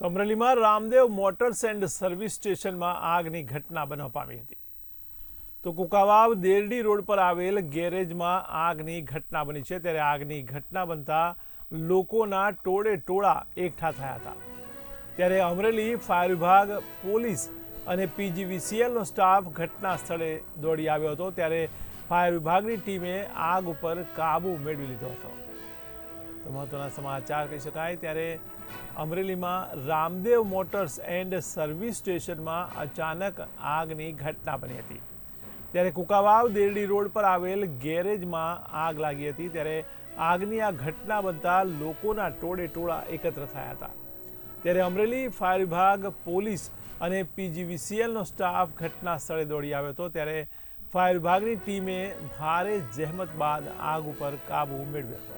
તો અમરેલીમાં Ramdev motors and service સ્ટેશનમાં આગની ઘટના બનવા પામી હતી. તો કુકાવાવ દેરડી રોડ પર આવેલ ગેરેજમાં આગની ઘટના બની છે. ત્યારે આગની ઘટના બનતા લોકોના ટોળે ટોળા એકઠા થયા હતા. ત્યારે અમરેલી ફાયર વિભાગ, પોલીસ અને પીજીવીસીએલનો સ્ટાફ ઘટના સ્થળે દોડી આવ્યો હતો. ત્યારે ફાયર વિભાગની ટીમે આગ ઉપર કાબુ મેળવી લીધો હતો. તો મહત્વના સમાચાર કહી શકાય. ત્યારે અમરેલીમાં રામદેવ મોટર્સ એન્ડ સર્વિસ સ્ટેશનમાં અચાનક આગની ઘટના બની હતી. ત્યારે કુકાવાવ દેરડી રોડ પર આવેલ ગેરેજમાં આગ લાગી હતી. ત્યારે આગની આ ઘટના બનતા લોકોના ટોળે ટોળા એકત્ર થયા હતા. ત્યારે અમરેલી ફાયર વિભાગ, પોલીસ અને પીજીવીસીએલનો સ્ટાફ ઘટના સ્થળે દોડી આવ્યો હતો. ત્યારે ફાયર વિભાગની ટીમે ભારે જહેમત બાદ આગ ઉપર કાબુ મેળવ્યો હતો.